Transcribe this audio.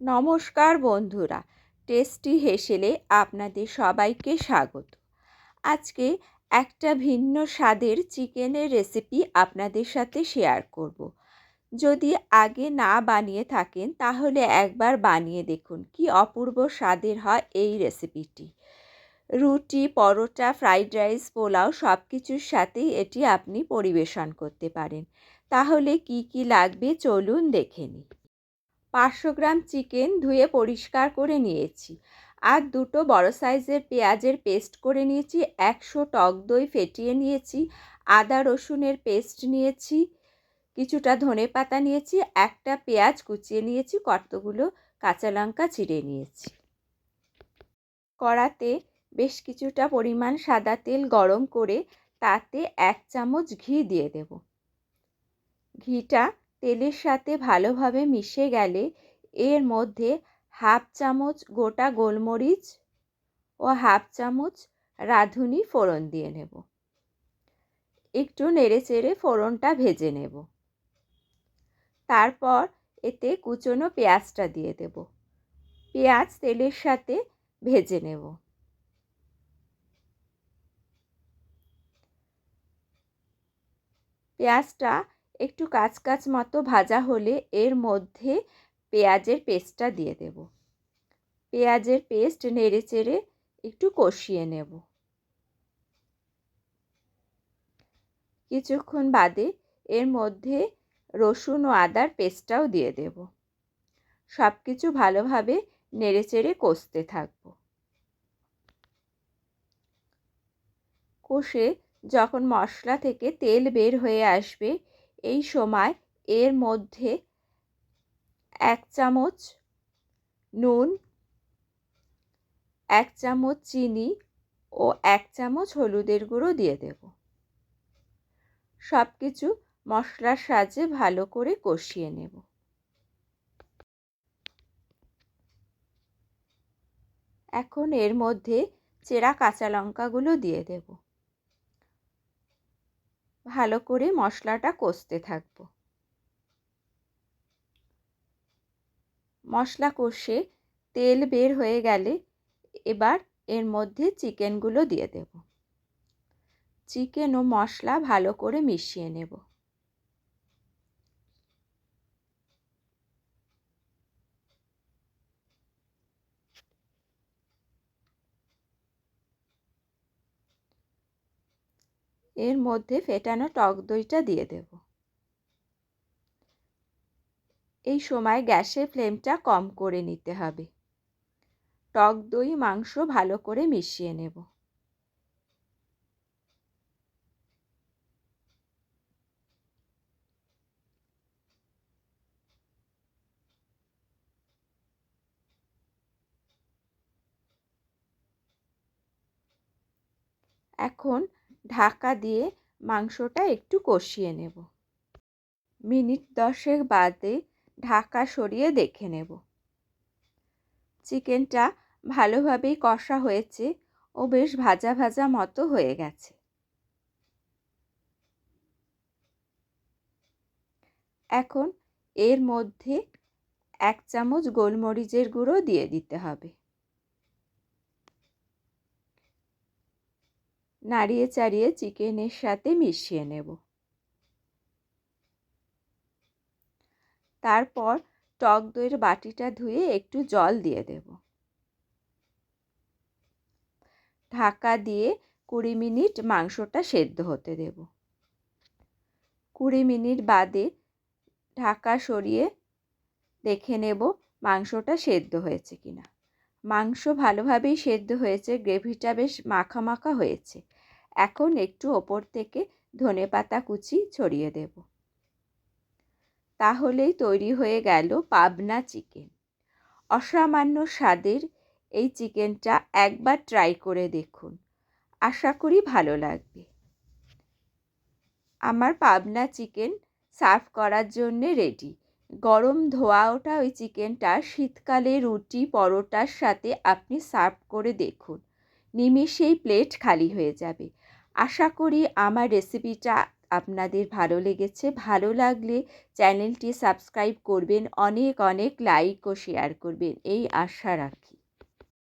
নমস্কার বন্ধুরা, টেস্টি হেসেলে আপনাদের সবাইকে স্বাগত। আজকে একটা ভিন্ন স্বাদের চিকেনের রেসিপি আপনাদের সাথে শেয়ার করব। যদি আগে না বানিয়ে থাকেন, তাহলে একবার বানিয়ে দেখুন কি অপূর্ব স্বাদের হয় এই রেসিপিটি। রুটি, পরোটা, ফ্রাইড রাইস, পোলাও সব কিছুর সাথেই এটি আপনি পরিবেশন করতে পারেন। তাহলে কি কি লাগবে চলুন দেখে নিই। পাঁচশো গ্রাম চিকেন ধুয়ে পরিষ্কার করে নিয়েছি। আর দুটো বড় সাইজের পেঁয়াজের পেস্ট করে নিয়েছি, একশো টক দই ফেটিয়ে নিয়েছি, আদা রসুনের পেস্ট নিয়েছি, কিছুটা ধনে পাতা নিয়েছি, একটা পেঁয়াজ কুচিয়ে নিয়েছি, কতগুলো কাঁচা লঙ্কা চিড়ে নিয়েছি। কড়াতে বেশ কিছুটা পরিমাণ সাদা তেল গরম করে তাতে এক চামচ ঘি দিয়ে দেব। ঘিটা তেলের সাথে ভালোভাবে মিশে গেলে এর মধ্যে হাফ চামচ গোটা গোলমরিচ ও হাফ চামচ রাঁধুনি ফোড়ন দিয়ে নেব। একটু নেড়ে চেড়ে ফোড়নটা ভেজে নেব। তারপর এতে কুচনো পেঁয়াজটা দিয়ে দেব। পেঁয়াজ তেলের সাথে ভেজে নেব। পেঁয়াজটা একটু কাঁচ কাঁচ মতো ভাজা হলে এর মধ্যে পেঁয়াজের পেস্টটা দিয়ে দেব। পেঁয়াজের পেস্ট নেড়ে চেড়ে একটু কষিয়ে নেব। কিছুক্ষণ বাদে এর মধ্যে রসুন ও আদার পেস্টটাও দিয়ে দেব। সব কিছু ভালোভাবে নেড়ে চেড়ে কষতে থাকব। কষে যখন মশলা থেকে তেল বের হয়ে আসবে এই সময় এর মধ্যে এক চামচ নুন, এক চামচ চিনি ও এক চামচ হলুদের গুঁড়ো দিয়ে দেব। সব কিছু মশলার সাহায্যে ভালো করে কষিয়ে নেব। এখন এর মধ্যে চেরা কাঁচা লঙ্কাগুলো দিয়ে দেব। ভালো করে মশলাটা কষতে থাকব। মশলা কষে তেল বের হয়ে গেলে এবার এর মধ্যে চিকেনগুলো দিয়ে দেব। চিকেন ও মশলা ভালো করে মিশিয়ে নেব। এর মধ্যে ফেটানো টক দইটা দিয়ে দেব। এই সময় গ্যাসের ফ্লেমটা কম করে নিতে হবে। টক দই, মাংস ভালো করে মিশিয়ে নেব। এখন ঢাকা দিয়ে মাংসটা একটু কষিয়ে নেব। মিনিট দশেক বাদে ঢাকা সরিয়ে দেখে নেব। চিকেনটা ভালোভাবেই কষা হয়েছে ও বেশ ভাজা ভাজা মতো হয়ে গেছে। এখন এর মধ্যে এক চামচ গোলমরিচের গুঁড়ো দিয়ে দিতে হবে। নাড়িয়ে চাড়িয়ে চিকেনের সাথে মিশিয়ে নেব। তারপর টক দইয়ের বাটিটা ধুয়ে একটু জল দিয়ে দেব। ঢাকা দিয়ে কুড়ি মিনিট মাংসটা সেদ্ধ হতে দেব। কুড়ি মিনিট বাদে ঢাকা সরিয়ে দেখে নেব মাংসটা সেদ্ধ হয়েছে কিনা। মাংস ভালোভাবেই সেদ্ধ হয়েছে, গ্রেভিটা বেশ মাখা মাখা হয়েছে। এখন একটু ওপর থেকে ধনে পাতা কুচি ছড়িয়ে দেবো। তাহলেই তৈরি হয়ে গেল পাবনা চিকেন। অসামান্য স্বাদের এই চিকেনটা একবার ট্রাই করে দেখুন। আশা করি ভালো লাগবে। আমার পাবনা চিকেন সার্ভ করার জন্যে রেডি। গরম ধোয়া ওঠা ওই চিকেনটা শীতকালে রুটি, পরোটার সাথে আপনি সার্ভ করে দেখুন। নিমিষেই প্লেট খালি হয়ে যাবে। আশা করি আমার রেসিপিটা আপনাদের ভালো লেগেছে। ভালো লাগলে চ্যানেলটি সাবস্ক্রাইব করবেন, অনেক অনেক লাইক ও শেয়ার করবেন। এই আশা রাখি।